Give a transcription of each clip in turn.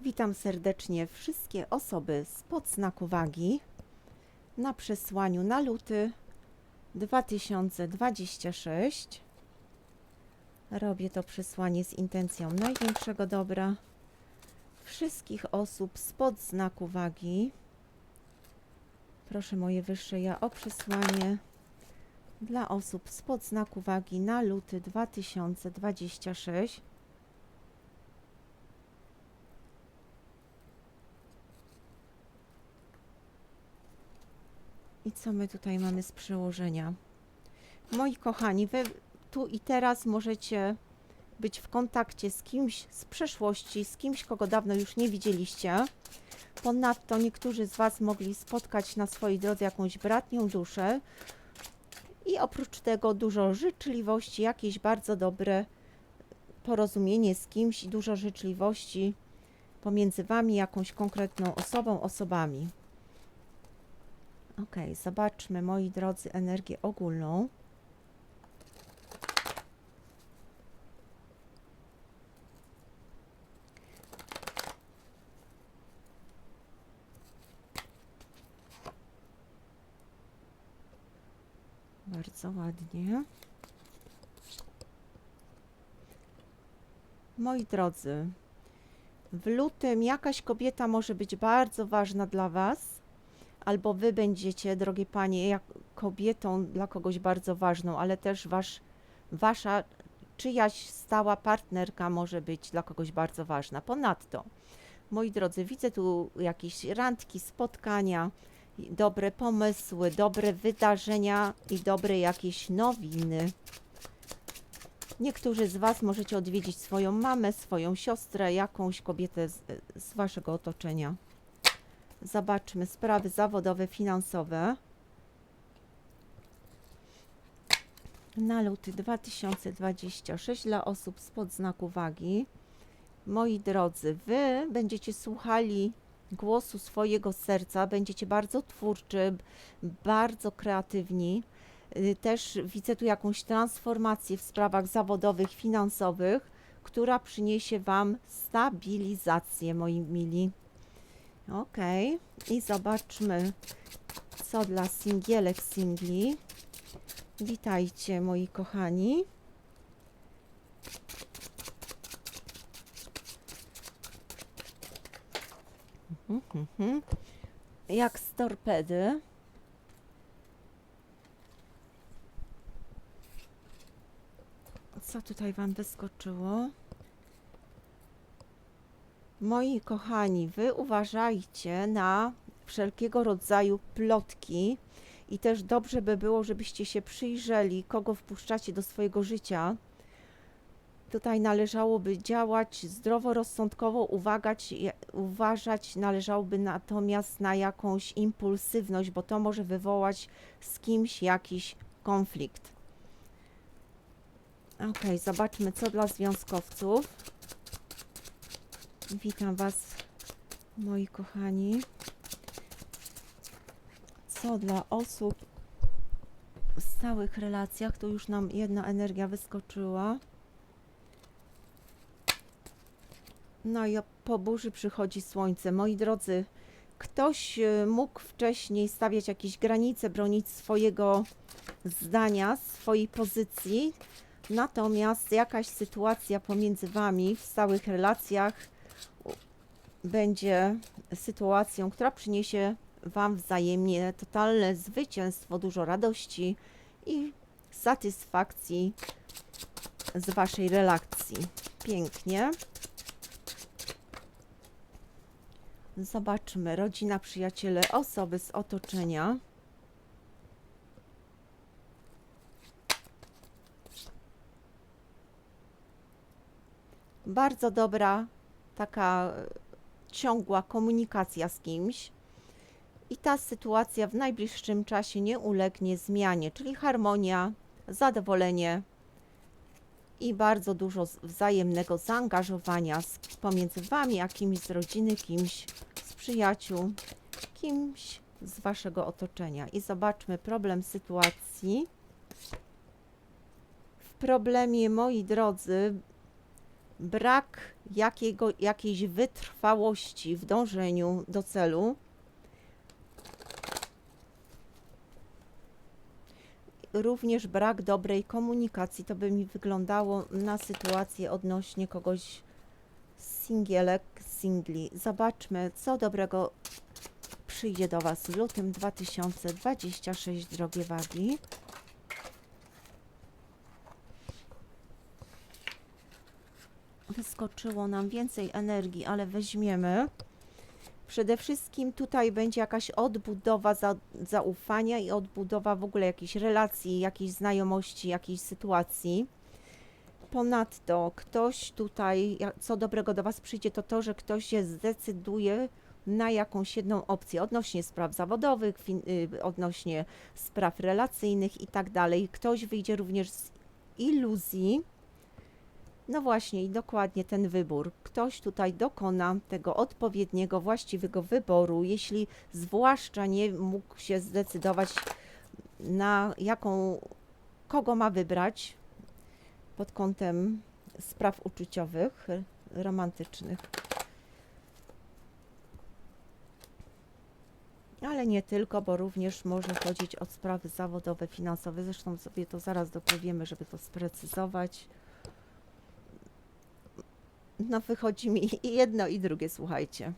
Witam serdecznie wszystkie osoby spod znaku wagi na przesłaniu na luty 2026. Robię to przesłanie z intencją największego dobra wszystkich osób spod znaku wagi. Proszę moje wyższe ja o przesłanie dla osób spod znaku wagi na luty 2026. co my tutaj mamy z przełożenia? Moi kochani, wy tu i teraz możecie być w kontakcie z kimś z przeszłości, z kimś, kogo dawno już nie widzieliście. Ponadto niektórzy z Was mogli spotkać na swojej drodze jakąś bratnią duszę. I oprócz tego dużo życzliwości, jakieś bardzo dobre porozumienie z kimś, i dużo życzliwości pomiędzy Wami, jakąś konkretną osobą, osobami. Ok, zobaczmy, moi drodzy, energię ogólną. Bardzo ładnie. Moi drodzy, w lutym jakaś kobieta może być bardzo ważna dla Was albo wy będziecie, drogie panie, jak kobietą dla kogoś bardzo ważną, ale też wasz, wasza czyjaś stała partnerka może być dla kogoś bardzo ważna. Ponadto, moi drodzy, widzę tu jakieś randki, spotkania, dobre pomysły, dobre wydarzenia i dobre jakieś nowiny. Niektórzy z Was możecie odwiedzić swoją mamę, swoją siostrę, jakąś kobietę z, z Waszego otoczenia. Zobaczmy sprawy zawodowe, finansowe. Na luty 2026 dla osób spod znaku wagi. Moi drodzy, wy będziecie słuchali głosu swojego serca, będziecie bardzo twórczy, bardzo kreatywni. Y, Też widzę tu jakąś transformację w sprawach zawodowych, finansowych, która przyniesie Wam stabilizację, moi mili. Ok, i zobaczmy, co dla singielek, singli. Witajcie, moi kochani. Mhm, mhm. Jak z torpedy. Co tutaj Wam wyskoczyło? Moi kochani, wy uważajcie na wszelkiego rodzaju plotki i też dobrze by było, żebyście się przyjrzeli, kogo wpuszczacie do swojego życia. Tutaj należałoby działać zdroworozsądkowo, uwagać, uważać należałoby natomiast na jakąś impulsywność, bo to może wywołać z kimś jakiś konflikt. Ok, zobaczmy, co dla związkowców. Witam Was, moi kochani. Co dla osób w stałych relacjach, tu już nam jedna energia wyskoczyła. No i po burzy przychodzi słońce. Moi drodzy, ktoś y, mógł wcześniej stawiać jakieś granice, bronić swojego zdania, swojej pozycji, natomiast jakaś sytuacja pomiędzy Wami w stałych relacjach będzie sytuacją, która przyniesie Wam wzajemnie totalne zwycięstwo, dużo radości i satysfakcji z Waszej relacji. Pięknie. Zobaczmy, rodzina, przyjaciele, osoby z otoczenia. Bardzo dobra, taka ciągła komunikacja z kimś. I ta sytuacja w najbliższym czasie nie ulegnie zmianie, czyli harmonia, zadowolenie i bardzo dużo wzajemnego zaangażowania pomiędzy Wami, a kimś z rodziny, kimś z przyjaciół, kimś z Waszego otoczenia. I zobaczmy problem sytuacji. W problemie, moi drodzy, brak jakiego, jakiejś wytrwałości w dążeniu do celu. Również brak dobrej komunikacji. To by mi wyglądało na sytuację odnośnie kogoś singielek, singli. Zobaczmy, co dobrego przyjdzie do Was w lutym 2026, drogie wagi. Wyskoczyło nam więcej energii, ale weźmiemy. Przede wszystkim tutaj będzie jakaś odbudowa za, zaufania i odbudowa w ogóle jakiejś relacji, jakiejś znajomości, jakiejś sytuacji. Ponadto ktoś tutaj, co dobrego do Was przyjdzie, to to, że ktoś się zdecyduje na jakąś jedną opcję odnośnie spraw zawodowych, y, odnośnie spraw relacyjnych i tak dalej. Ktoś wyjdzie również z iluzji. No właśnie, i dokładnie ten wybór. Ktoś tutaj dokona tego odpowiedniego, właściwego wyboru, jeśli zwłaszcza nie mógł się zdecydować na jaką, kogo ma wybrać pod kątem spraw uczuciowych, romantycznych. Ale nie tylko, bo również może chodzić o sprawy zawodowe, finansowe. Zresztą sobie to zaraz dopowiemy, żeby to sprecyzować. No, wychodzi mi i jedno, i drugie, słuchajcie.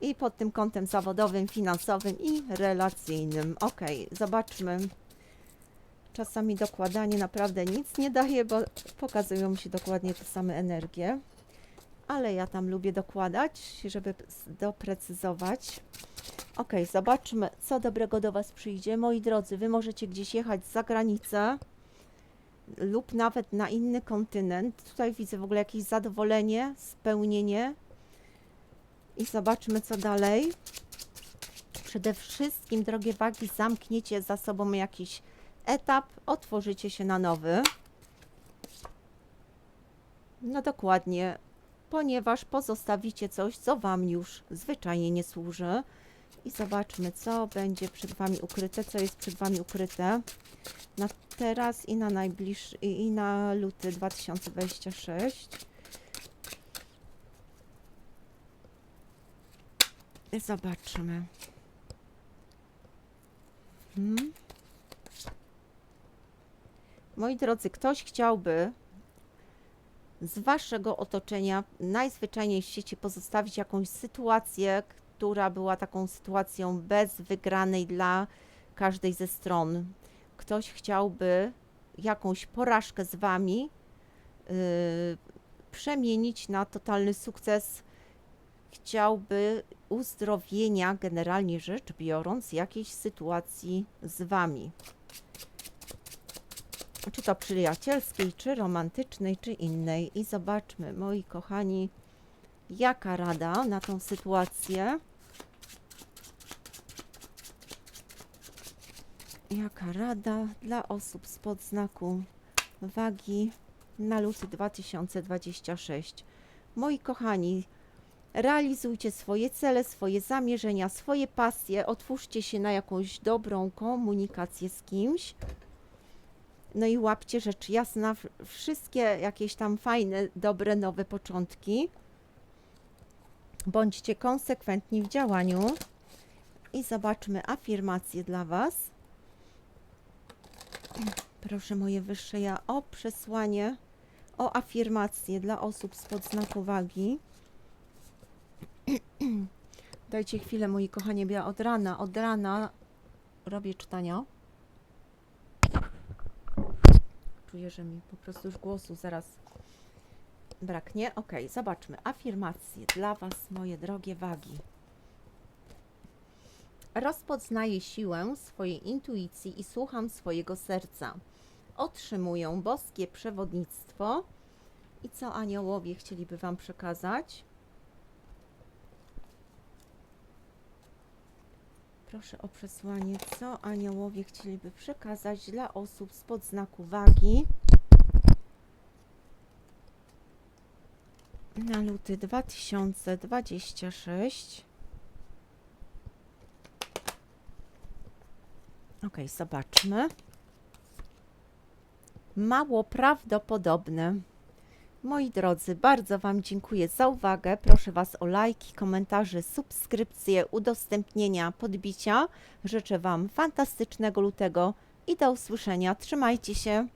I pod tym kątem zawodowym, finansowym i relacyjnym. Ok, zobaczmy. Czasami dokładanie naprawdę nic nie daje, bo pokazują mi się dokładnie te same energie. Ale ja tam lubię dokładać, żeby doprecyzować. Ok, zobaczmy, co dobrego do Was przyjdzie. Moi drodzy, Wy możecie gdzieś jechać za granicę lub nawet na inny kontynent. Tutaj widzę w ogóle jakieś zadowolenie, spełnienie. I zobaczmy, co dalej. Przede wszystkim, drogie wagi, zamkniecie za sobą jakiś etap, otworzycie się na nowy. No dokładnie, ponieważ pozostawicie coś, co Wam już zwyczajnie nie służy. I zobaczmy, co będzie przed Wami ukryte, co jest przed Wami ukryte na teraz i na najbliższy, i, na luty 2026. Zobaczmy. Hmm. Moi drodzy, ktoś chciałby z waszego otoczenia najzwyczajniej w świecie pozostawić jakąś sytuację, która była taką sytuacją bez wygranej dla każdej ze stron. Ktoś chciałby jakąś porażkę z wami yy, przemienić na totalny sukces. Chciałby uzdrowienia, generalnie rzecz biorąc, jakiejś sytuacji z wami. Czy to przyjacielskiej, czy romantycznej, czy innej. I zobaczmy, moi kochani, jaka rada na tą sytuację. Jaka rada dla osób spod znaku wagi na luty 2026. Moi kochani, realizujcie swoje cele, swoje zamierzenia, swoje pasje, otwórzcie się na jakąś dobrą komunikację z kimś. No i łapcie rzecz jasna, wszystkie jakieś tam fajne, dobre, nowe początki. Bądźcie konsekwentni w działaniu i zobaczmy afirmacje dla Was. Proszę moje wyższe ja o przesłanie, o afirmację dla osób spod znaku wagi. Dajcie chwilę, moi kochani, bo ja od rana, od rana robię czytania. Czuję, że mi po prostu już głosu zaraz braknie. Ok, zobaczmy. Afirmacje dla Was, moje drogie wagi. Rozpoznaję siłę swojej intuicji i słucham swojego serca. Otrzymuję boskie przewodnictwo. I co aniołowie chcieliby Wam przekazać? Proszę o przesłanie, co aniołowie chcieliby przekazać dla osób spod znaku wagi na luty 2026. Ok, zobaczmy. Mało prawdopodobne. Moi drodzy, bardzo Wam dziękuję za uwagę. Proszę Was o lajki, komentarze, subskrypcje, udostępnienia, podbicia. Życzę Wam fantastycznego lutego i do usłyszenia. Trzymajcie się.